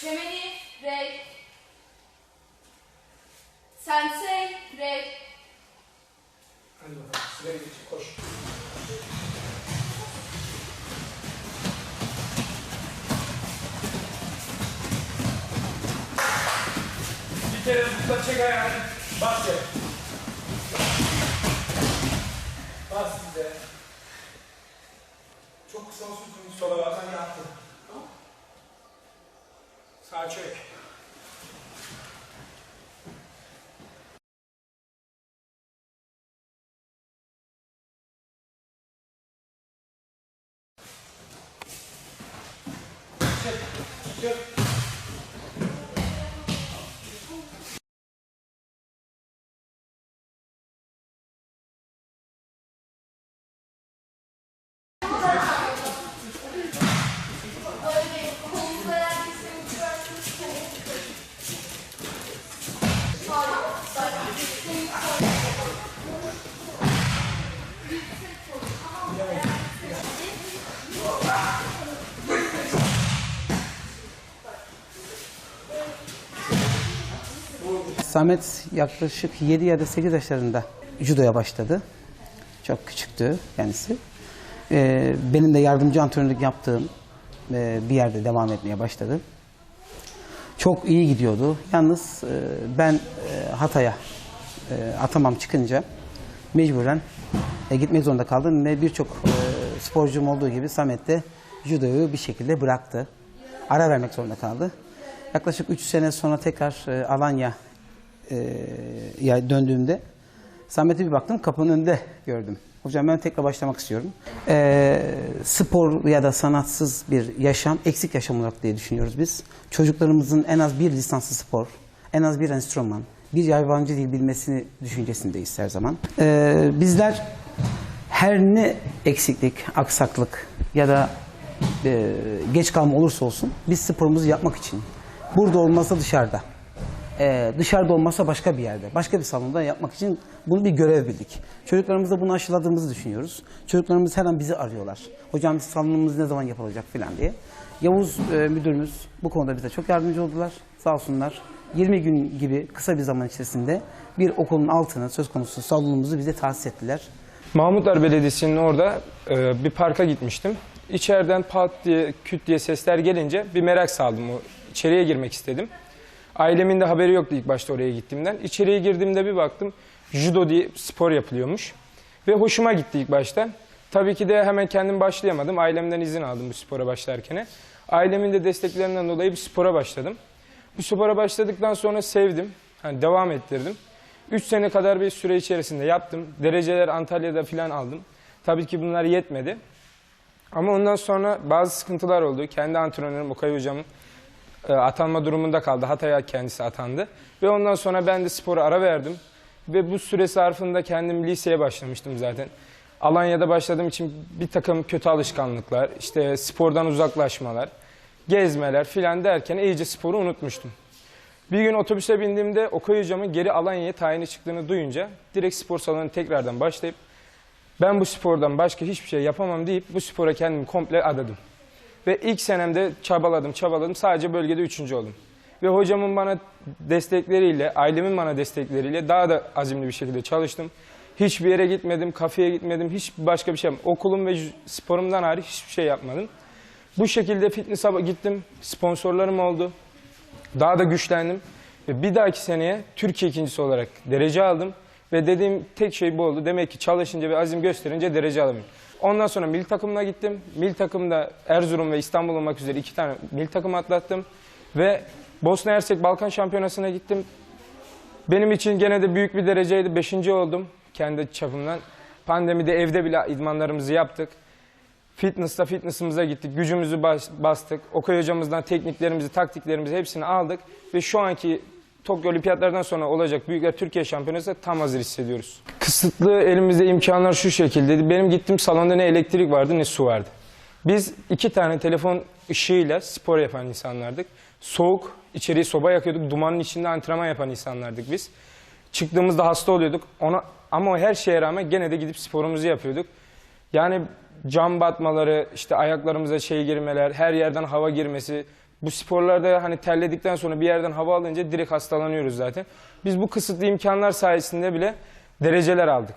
Şemeni Rey. Sensei Rey. Hadi bakalım. Sıraya geç. Koş. Bir kere zıpla çek ayağını. Bas ya. Bas size. Çok kısa olsun sola bazen yaptın. Sağ çek. Çek. Samet yaklaşık 7 ya da 8 yaşlarında judoya başladı. Çok küçüktü kendisi. Ee, benim de yardımcı antrenörlük yaptığım e, bir yerde devam etmeye başladı. Çok iyi gidiyordu. Yalnız e, ben e, Hatay'a e, atamam çıkınca mecburen e, gitmek zorunda kaldım ve birçok e, sporcum olduğu gibi Samet de judoyu bir şekilde bıraktı. Ara vermek zorunda kaldı. Yaklaşık 3 sene sonra tekrar e, Alanya e, döndüğümde Samet'e bir baktım kapının önünde gördüm. Hocam ben tekrar başlamak istiyorum. E, spor ya da sanatsız bir yaşam eksik yaşam olarak diye düşünüyoruz biz. Çocuklarımızın en az bir lisanslı spor, en az bir enstrüman, bir yabancı dil bilmesini düşüncesindeyiz her zaman. E, bizler her ne eksiklik, aksaklık ya da e, geç kalma olursa olsun biz sporumuzu yapmak için burada olmasa dışarıda ee, dışarıda olmasa başka bir yerde, başka bir salonda yapmak için bunu bir görev bildik. Çocuklarımızda bunu aşıladığımızı düşünüyoruz. Çocuklarımız her an bizi arıyorlar. Hocam salonumuz ne zaman yapılacak falan diye. Yavuz e, müdürümüz bu konuda bize çok yardımcı oldular. Sağ olsunlar. 20 gün gibi kısa bir zaman içerisinde bir okulun altına söz konusu salonumuzu bize tahsis ettiler. Mahmutlar Belediyesi'nin orada e, bir parka gitmiştim. İçeriden pat diye, küt diye sesler gelince bir merak saldım. İçeriye girmek istedim. Ailemin de haberi yoktu ilk başta oraya gittiğimden. İçeriye girdiğimde bir baktım judo diye spor yapılıyormuş. Ve hoşuma gitti ilk başta. Tabii ki de hemen kendim başlayamadım. Ailemden izin aldım bu spora başlarken. Ailemin de desteklerinden dolayı bir spora başladım. Bu spora başladıktan sonra sevdim. Hani devam ettirdim. 3 sene kadar bir süre içerisinde yaptım. Dereceler Antalya'da falan aldım. Tabii ki bunlar yetmedi. Ama ondan sonra bazı sıkıntılar oldu. Kendi antrenörüm Okay hocamın atanma durumunda kaldı. Hatay'a kendisi atandı. Ve ondan sonra ben de spora ara verdim. Ve bu süre zarfında kendim liseye başlamıştım zaten. Alanya'da başladığım için bir takım kötü alışkanlıklar, işte spordan uzaklaşmalar, gezmeler filan derken iyice sporu unutmuştum. Bir gün otobüse bindiğimde Okay hocamın geri Alanya'ya tayini çıktığını duyunca direkt spor salonuna tekrardan başlayıp ben bu spordan başka hiçbir şey yapamam deyip bu spora kendimi komple adadım. Ve ilk senemde çabaladım, çabaladım. Sadece bölgede üçüncü oldum. Ve hocamın bana destekleriyle, ailemin bana destekleriyle daha da azimli bir şekilde çalıştım. Hiçbir yere gitmedim, kafeye gitmedim, hiç başka bir şey yapmadım. Okulum ve sporumdan hariç hiçbir şey yapmadım. Bu şekilde fitness'a gittim, sponsorlarım oldu. Daha da güçlendim. Ve bir dahaki seneye Türkiye ikincisi olarak derece aldım. Ve dediğim tek şey bu oldu. Demek ki çalışınca ve azim gösterince derece alamıyorum. Ondan sonra milli takımına gittim. Milli takımda Erzurum ve İstanbul olmak üzere iki tane milli takım atlattım. Ve Bosna Hersek Balkan Şampiyonası'na gittim. Benim için gene de büyük bir dereceydi. Beşinci oldum kendi çapımdan. Pandemide evde bile idmanlarımızı yaptık. Fitness'ta fitness'ımıza gittik. Gücümüzü bas- bastık. Okay hocamızdan tekniklerimizi, taktiklerimizi hepsini aldık. Ve şu anki Tokyo Olimpiyatlardan sonra olacak Büyükler Türkiye Şampiyonası tam hazır hissediyoruz. Kısıtlı elimizde imkanlar şu şekildeydi. Benim gittiğim salonda ne elektrik vardı ne su vardı. Biz iki tane telefon ışığıyla spor yapan insanlardık. Soğuk, içeriye soba yakıyorduk. Dumanın içinde antrenman yapan insanlardık biz. Çıktığımızda hasta oluyorduk. Ona, ama her şeye rağmen gene de gidip sporumuzu yapıyorduk. Yani cam batmaları, işte ayaklarımıza şey girmeler, her yerden hava girmesi, Bu sporlarda hani terledikten sonra bir yerden hava alınca direkt hastalanıyoruz zaten. Biz bu kısıtlı imkanlar sayesinde bile dereceler aldık.